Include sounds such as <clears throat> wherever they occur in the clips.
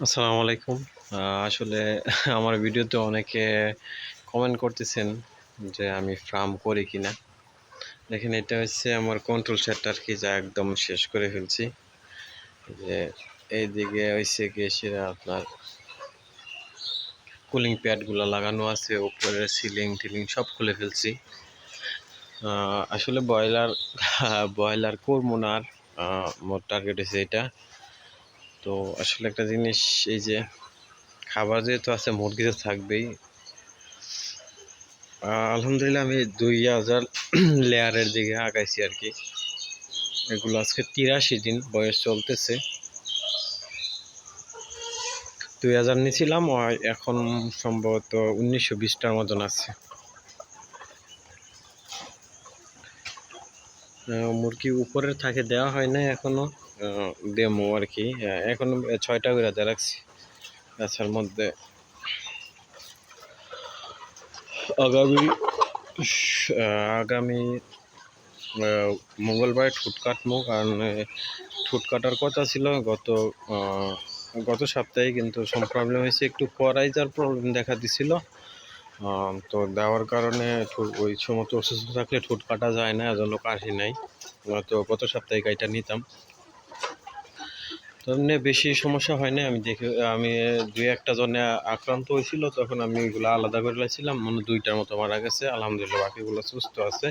আসসালামু আলাইকুম। আসলে <laughs> আমার ভিডিওতে অনেকে কমেন্ট করতেছেন যে আমি ফার্ম করি কিনা। দেখেন, এটা হচ্ছে আমার কন্ট্রোল সেট আর কি, যা একদম শেষ করে ফেলছি। যে এইদিকে হচ্ছে গিয়ে আপনার কুলিং প্যাডগুলো লাগানো আছে, উপরে সিলিং টিলিং সব খুলে ফেলছি। আসলে ব্রয়লার <laughs> ব্রয়লার করব না মোট টার্গেট হচ্ছে এটা। তো আসলে একটা জিনিস, এই যে খাবার যেহেতু আছে, মুরগি তো থাকবেই। আলহামদুলিল্লাহ আমি দুই হাজার <clears throat> লেয়ারের দিকে আগাইছি আর কি। এগুলো আজকে তিরাশি দিন বয়স চলতেছে। দুই হাজার নিয়েছিলাম এখন সম্ভবত উনিশশো বিশটার মতন আছে। মুরগি উপরে থাকে দেওয়া হয় না এখনও। ডেমো আর কি। এখন ছয়টা করে দেওয়া রাখছি। গাছের মধ্যে আগামী আগামী মঙ্গলবার ঠুট কাটবো কারণ ঠুট কাটার কথা ছিল। গত গত সপ্তাহে কিন্তু সব প্রবলেম হয়েছে। একটু পরাইজার প্রবলেম দেখা দিছিল। তো দেওয়ার কারণে ওই সময় অসুস্থ থাকলে ঠুট কাটা যায় না। এজন্য কাশি নাই। তো গত সপ্তাহে গাড়িটা নিতাম। এমনি বেশি সমস্যা হয় না আমি দেখে আমি দুই একটা জনে আক্রান্ত হয়েছিল তখন আমি এগুলো আলাদা করে লাইছিলাম। মনে দুইটার মতো মারা গেছে। আলহামদুলিল্লাহ বাকিগুলো সুস্থ আছে।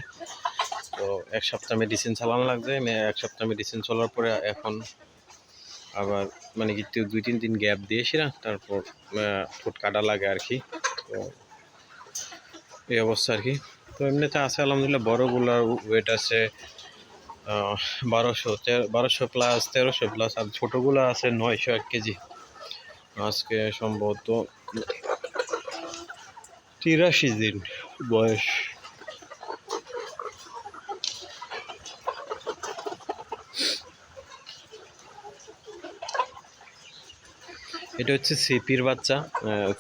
তো এক সপ্তাহ মেডিসিন চালানো লাগবে মে- এক সপ্তাহ মেডিসিন চলার পরে এখন আবার মানে কি দুই তিন দিন গ্যাপ দিয়েছিলাম তারপর আহ, ঠোঁট কাটা লাগে আর কি। তো এই অবস্থা আর কি। তো এমনিতে আছে আলহামদুলিল্লাহ বড়গুলার ওয়েট আছে বারোশো বারোশো প্লাস তেরোশো প্লাস আর ছোটোগুলো আছে নয়শো এক কেজি। আজকে সম্ভবত তিরাশি দিন বয়স। এটা হচ্ছে সিপির বাচ্চা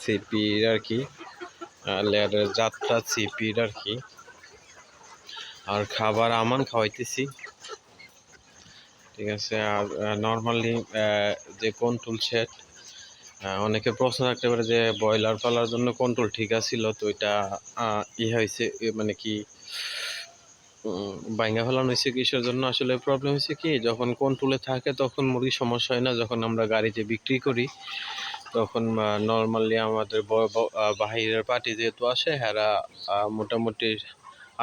সিপির আর কি লেয়ারের জাতটা সিপির আর কি। আর খাবার আমান খাওয়াইতেছি। ঠিক আছে? আর নর্মালি যে কন্ট্রোল সেট অনেকে প্রশ্ন রাখতে পারে যে ব্রয়লার পালার জন্য কন্ট্রোল ঠিক আছিল? তো এটা ই হয়েছে মানে কি বাইঙ্গা ফেলানো হয়েছে কিসের জন্য? আসলে প্রবলেম হয়েছে কি, যখন কন্ট্রোলে থাকে তখন মুরগির সমস্যা হয় না। যখন আমরা গাড়িতে বিক্রি করি, তখন নর্মালি আমাদের বাহিরের পার্টি যেহেতু আসে হেরা মোটামুটি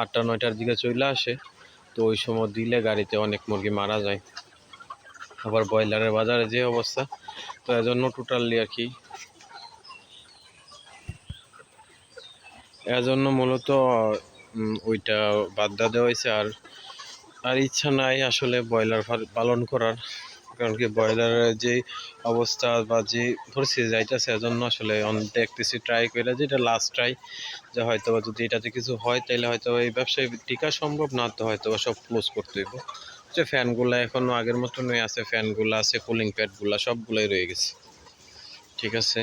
আটটা, নয়টার দিকে চলে আসে। তো ওই সময় দিলে গাড়িতে অনেক মুরগি মারা যায়। আবার ব্রয়লারের বাজারে যে অবস্থা, তো এজন্য টোটালি আর কি। এজন্য মূলত ওইটা বাদ দেওয়া হয়েছে আর আর ইচ্ছা নাই আসলে ব্রয়লার পালন করার। কারণ কি ব্রয়লারের যে অবস্থা বা যে পরিস্থিতি যাইতেছে, এজন্য আসলে দেখতেছি ট্রাই করে যে এটা লাস্ট ট্রাই যে হয়তো যদি এটাতে কিছু হয় তাহলে হয়তো এই ব্যবসায় টিকা সম্ভব, না তো হয়তো সব ক্লোজ করতে হইব। যে ফ্যানগুলো এখনও আগের মতনই আছে, ফ্যানগুলো আছে কুলিং প্যাডগুলো সবগুলোই রয়ে গেছে। ঠিক আছে?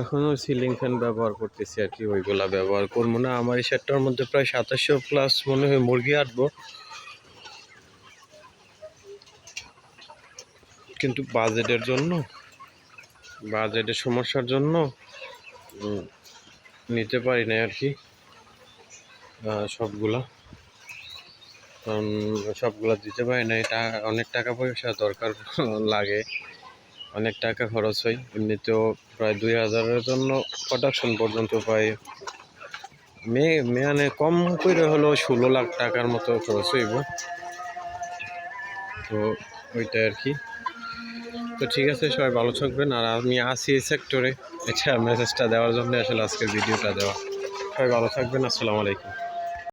এখনও সিলিং ফ্যান ব্যবহার করতেছি আর কি, ওইগুলা ব্যবহার করব না। আমার এই সেটটার মধ্যে প্রায় সাতাশশো প্লাস মনে হয় মুরগি আটবো। কিন্তু বাজেটের জন্য বাজেটের সমস্যার জন্য নিতে পারি না আর কি। সবগুলা। কারণ সবগুলা দিতে পারি না এটা অনেক টাকা পয়সা দরকার <laughs> লাগে। অনেক টাকা খরচ হয়। এমনিতেও প্রায় দুই হাজারের জন্য প্রোডাকশন পর্যন্ত পাই। মে মানে কম করে হলেও ষোলো লাখ টাকার মতো খরচ হইব। তো ওইটা আর কি। তো ঠিক আছে, সবাই ভালো থাকবেন। আর আমি আসি এই সেক্টরে এটা মেসেজটা দেওয়ার জন্য আসলে আজকের ভিডিওটা দেওয়া। সবাই ভালো থাকবেন, আসসালামু আলাইকুম।